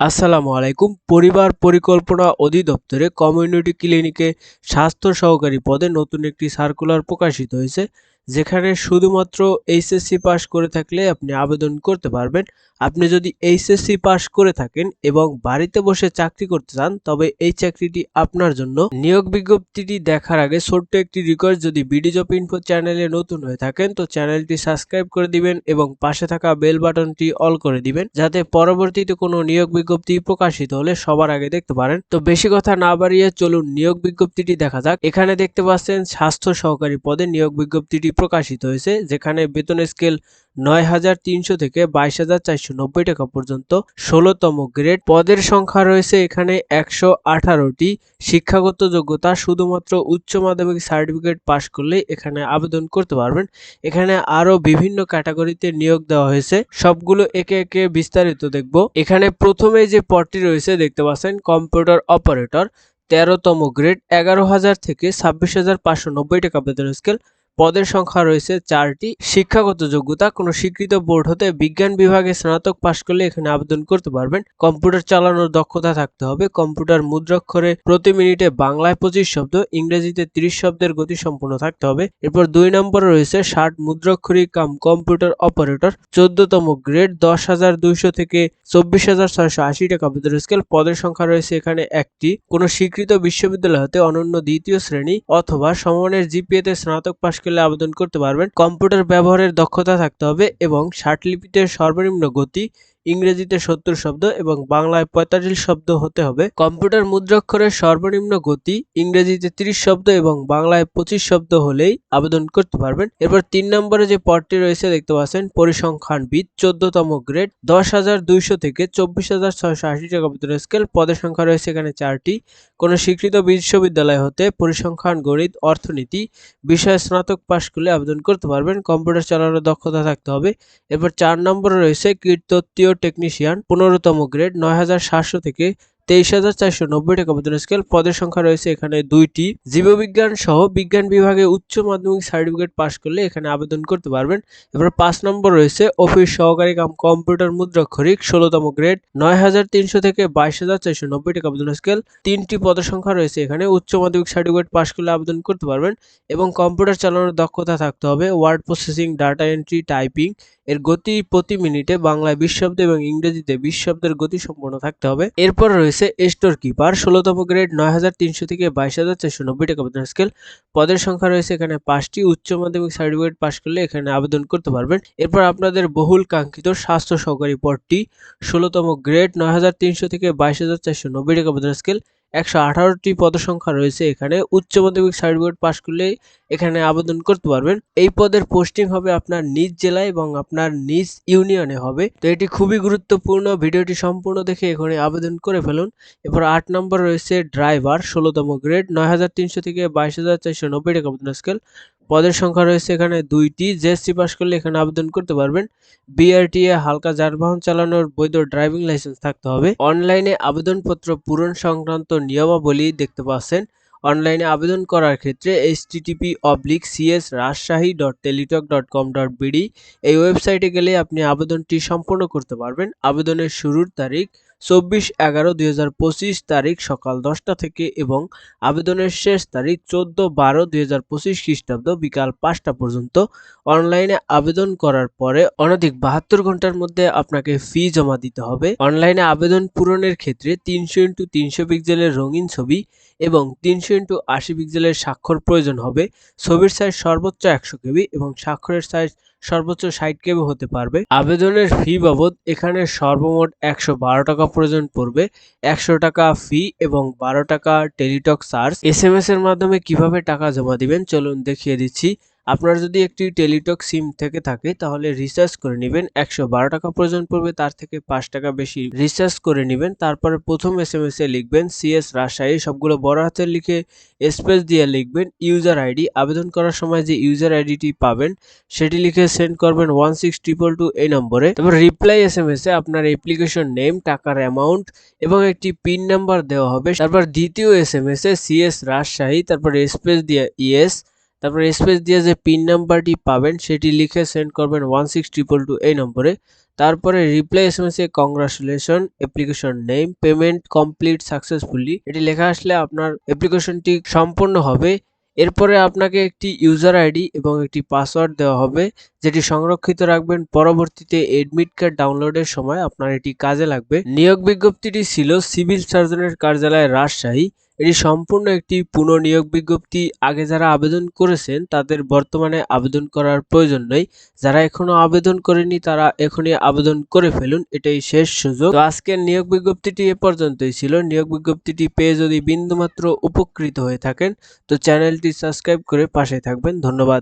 আসসালামু আলাইকুম। পরিবার পরিকল্পনা অধিদপ্তরে কমিউনিটি ক্লিনিকে স্বাস্থ্য সহকারী পদে নতুন একটি সার্কুলার প্রকাশিত হয়েছে। যেখানে শুধুমাত্র এইচএসসি পাস করে থাকলে আপনি আবেদন করতে পারবেন। আপনি যদি এইচএসসি পাস করে থাকেন এবং বাড়িতে বসে চাকরি করতে চান, তবে এই চাকরিটি আপনার জন্য। নিয়োগ বিজ্ঞপ্তিটি দেখার আগে ছোট্ট একটি রিকোয়েস্ট যদি বিডি জব ইনফো চ্যানেলে নতুন হয়ে থাকেন, তো চ্যানেলটি সাবস্ক্রাইব করে দিবেন এবং পাশে থাকা বেল বাটনটি অল করে দিবেন, যাতে পরবর্তীতে কোনো নিয়োগ বিজ্ঞপ্তি প্রকাশিত হলে সবার আগে দেখতে পারেন। তো বেশি কথা না বাড়িয়ে চলুন, নিয়োগ বিজ্ঞপ্তিটি দেখা যাক। এখানে দেখতে পাচ্ছেন, স্বাস্থ্য সহকারী পদে নিয়োগ বিজ্ঞপ্তিটি প্রকাশিত হয়েছে, যেখানে বেতন স্কেল নয় হাজার তিনশো থেকে বাইশ হাজার চারশো নব্বই টাকা পর্যন্ত। ষোলোতম গ্রেড, পদের সংখ্যা রয়েছে এখানে একশো আঠারোটি। শিক্ষাগত যোগ্যতা শুধুমাত্র উচ্চ মাধ্যমিক সার্টিফিকেট পাশ করলে এখানে আবেদন করতে পারবেন। এখানে আরও বিভিন্ন ক্যাটাগরিতে নিয়োগ দেওয়া হয়েছে। সবগুলো একে একে বিস্তারিত দেখব। এখানে প্রথমে যে পদটি রয়েছে দেখতে পাচ্ছেন, কম্পিউটার অপারেটর। তেরোতম গ্রেড, এগারো হাজার থেকে ছাব্বিশ হাজার পাঁচশো নব্বই টাকা বেতন স্কেল। পদের সংখ্যা রয়েছে চারটি। শিক্ষাগত যোগ্যতা, কোনো স্বীকৃত বোর্ড হতে বিজ্ঞান বিভাগে স্নাতক পাশ করলে এখানে আবেদন করতে পারবেন। কম্পিউটার চালানোর দক্ষতা থাকতে হবে। কম্পিউটার মুদ্রাক্ষরে প্রতি মিনিটে বাংলায় পঁচিশ শব্দ, ইংরেজিতে তিরিশ শব্দের গতি সম্পন্ন থাকতে হবে। এরপর দুই নম্বরে রয়েছে ষাট মুদ্রাক্ষরী কাম কম্পিউটার অপারেটর। চোদ্দতম গ্রেড, দশ হাজার দুইশো থেকে চব্বিশ হাজার ছয়শো আশি টাকা বেতন স্কেল। পদের সংখ্যা রয়েছে এখানে একটি। কোনো স্বীকৃত বিশ্ববিদ্যালয় হতে অনন্য দ্বিতীয় শ্রেণি অথবা সমমানের জিপিএতে স্নাতক পাশ করলে আবেদন করতে পারবেন। কম্পিউটার ব্যবহারের দক্ষতা থাকতে হবে এবং ষাটলিপিতে সর্বনিম্ন গতি ইংরেজিতে সত্তর শব্দ এবং বাংলায় পঁয়তাল্লিশ শব্দ হতে হবে। কম্পিউটার মুদ্রাক্ষরের সর্বনিম্ন গতি ইংরেজিতে তিরিশ শব্দ এবং বাংলায় পঁচিশ শব্দ হলেই আবেদন করতে পারবেন। এরপর তিন নম্বরে যে পদটি রয়েছে দেখতে পাচ্ছেন পরিসংখ্যানবিদ চোদ্দতম গ্রেড, দশ হাজার দুইশো থেকে চব্বিশ হাজার ছয়শো আশি টাকা বেতন স্কেল। পদের সংখ্যা রয়েছে এখানে চারটি। কোনো স্বীকৃত বিশ্ববিদ্যালয় হতে পরিসংখ্যান, গণিত, অর্থনীতি, বিষয়ে স্নাতক পাশ করলে আবেদন করতে পারবেন। কম্পিউটার চালানোর দক্ষতা থাকতে হবে। এরপর চার নম্বরে রয়েছে কীর্তত্বীয় টেকনিশিয়ান পনেরোতম গ্রেড নয় হাজার সাতশো থেকে তেইশ হাজার চারশো নব্বই টাকা বেতন স্কেল পদের সংখ্যা রয়েছে এখানে দুইটি। জীববিজ্ঞান সহ বিজ্ঞান বিভাগে উচ্চ মাধ্যমিক সার্টিফিকেট পাশ করলে এখানে আবেদন করতে পারবেন। এবার পাঁচ নম্বর রয়েছে অফিস সহকারী কাম কম্পিউটার মুদ্রাক্ষরিক ষোলোতম গ্রেড নয় হাজার তিনশো থেকে বাইশ হাজার চারশো নব্বই টাকা বেতন স্কেল তিনটি পদের সংখ্যা রয়েছে এখানে। উচ্চ মাধ্যমিক সার্টিফিকেট পাশ করলে আবেদন করতে পারবেন এবং কম্পিউটার চালানোর দক্ষতা থাকতে হবে। Word processing data entry typing এর গতি প্রতি মিনিটে বাংলায় বিশ শব্দ এবং ইংরেজিতে বিশ শব্দের গতি সম্পন্ন থাকতে হবে। এরপর রয়েছে স্টোর কিপার ষোলোতম গ্রেড নয় হাজার তিনশো থেকে বাইশ হাজার চারশো নব্বই টাকা বেতন স্কেল পদের সংখ্যা রয়েছে এখানে পাঁচটি, উচ্চ, মাধ্যমিক সার্টিফিকেট পাশ করলে এখানে আবেদন করতে পারবেন। এরপর আপনাদের বহুল কাঙ্ক্ষিত স্বাস্থ্য সহকারী পদটি, ষোলোতম গ্রেড নয় হাজার তিনশো থেকে বাইশ হাজার চারশো নব্বই টাকা বেতন স্কেল একশো আঠারোটি পদসংখ্যা রয়েছে এখানে। উচ্চ মাধ্যমিক সার্টিফিকেট পাশ করলে এখানে আবেদন করতে পারবেন। এই পদের পোস্টিং হবে আপনার নিজ জেলায় এবং আপনার নিজ ইউনিয়নে হবে। তো এটি খুবই গুরুত্বপূর্ণ। ভিডিওটি সম্পূর্ণ দেখে এখানে আবেদন করে ফেলুন। এরপর আট নম্বর রয়েছে ড্রাইভার, ষোলোতম গ্রেড, নয় হাজার তিনশো থেকে বাইশ হাজার চারশো নব্বই টাকা বেতন স্কেল। পদের সংখ্যা রয়েছে এখানে দুইটি। জেএসসি পাস করলে এখানে আবেদন করতে পারবেন। বিআরটিএ, হালকা যানবাহন চালানোর বৈধ ড্রাইভিং লাইসেন্স থাকতে হবে। অনলাইনে আবেদনপত্র পূরণ সংক্রান্ত নিয়মাবলী দেখতে পাচ্ছেন। অনলাইনে আবেদন করার ক্ষেত্রে H TTP oblique CS Rajshahi dot Teletalk dot com dot BD এই ওয়েবসাইটে গেলে আপনি আবেদনটি সম্পূর্ণ করতে পারবেন। আবেদনের শুরুর তারিখ চব্বিশ এগারো দুই তারিখ সকাল দশটা থেকে এবং আবেদনের শেষ তারিখ চোদ্দ বারো দুই খ্রিস্টাব্দ বিকাল পাঁচটা পর্যন্ত। অনলাইনে আবেদন করার পরে অনধিক বাহাত্তর ঘণ্টার মধ্যে আপনাকে ফি জমা দিতে হবে। অনলাইনে আবেদন পূরণের ক্ষেত্রে তিনশো ইন্টু তিনশো পিক্সেলের রঙিন ছবি এবং তিনশো ইন্টু আশি পিক্সেলের স্বাক্ষর প্রয়োজন হবে। ছবির সাইজ সর্বোচ্চ একশো কেবি এবং স্বাক্ষরের সাইজ সর্বোচ্চ ষাট কেবি হতে পারবে। আবেদনের ফি বাবদ এখানে সর্বমোট একশো বারো টাকা প্রয়োজন পড়বে। একশো টাকা ফি এবং বারো টাকা Teletalk charge S M S এর মাধ্যমে কীভাবে টাকা জমা দিবেন? চলুন দেখিয়ে দিচ্ছি। আপনার যদি একটি টেলিটক সিম থেকে থাকে, তাহলে রিচার্জ করে নেবেন। একশো বারো টাকা প্রয়োজন পড়বে, তার থেকে পাঁচ টাকা বেশি রিচার্জ করে নেবেন। তারপরে প্রথম এস এম এস এ লিখবেন সিএস রাজশাহী সবগুলো বড় হাতে লিখে স্পেস দিয়ে লিখবেন ইউজার আইডি আবেদন করার সময় যে ইউজার আইডিটি পাবেন, সেটি লিখে সেন্ড করবেন ওয়ান সিক্স ট্রিপল টু এই নম্বরে। তারপর রিপ্লাই এস এম এস এ আপনার অ্যাপ্লিকেশন নেম টাকার অ্যামাউন্ট এবং একটি পিন নাম্বার দেওয়া হবে। তারপর দ্বিতীয় এস এম এস এ সিএস রাজশাহী তারপর স্পেস দিয়ে ইএস তারপর স্পেস দিয়ে যে পিন নাম্বারটি পাবেন, সেটি লিখে সেন্ড করবেন ওয়ান সিক্স ট্রিপল টু এই নম্বরে। তারপরে রিপ্লাই এসএমএস এ congratulation application name payment complete successfully এটি লেখা আসলে আপনার অ্যাপ্লিকেশনটি সম্পূর্ণ হবে। এরপরে আপনাকে একটি ইউজার আইডি এবং একটি পাসওয়ার্ড দেওয়া হবে, যেটি সংরক্ষিত রাখবেন। পরবর্তীতে এডমিট কার্ড ডাউনলোডের সময় আপনার এটি কাজে লাগবে। নিয়োগ বিজ্ঞপ্তিটি ছিল সিভিল সার্জনের কার্যালয় রাজশাহী। এটি সম্পূর্ণ একটি পুনঃনিয়োগ বিজ্ঞপ্তি। আগে যারা আবেদন করেছেন, তাদের বর্তমানে আবেদন করার প্রয়োজন নেই। যারা এখনও আবেদন করেনি তারা এখনই আবেদন করে ফেলুন। এটাই শেষ সুযোগ। তো আজকের নিয়োগ বিজ্ঞপ্তিটি এ পর্যন্তই ছিল। নিয়োগ বিজ্ঞপ্তিটি পেয়ে যদি বিন্দুমাত্র উপকৃত হয়ে থাকেন, তো চ্যানেলটি সাবস্ক্রাইব করে পাশে থাকবেন। ধন্যবাদ।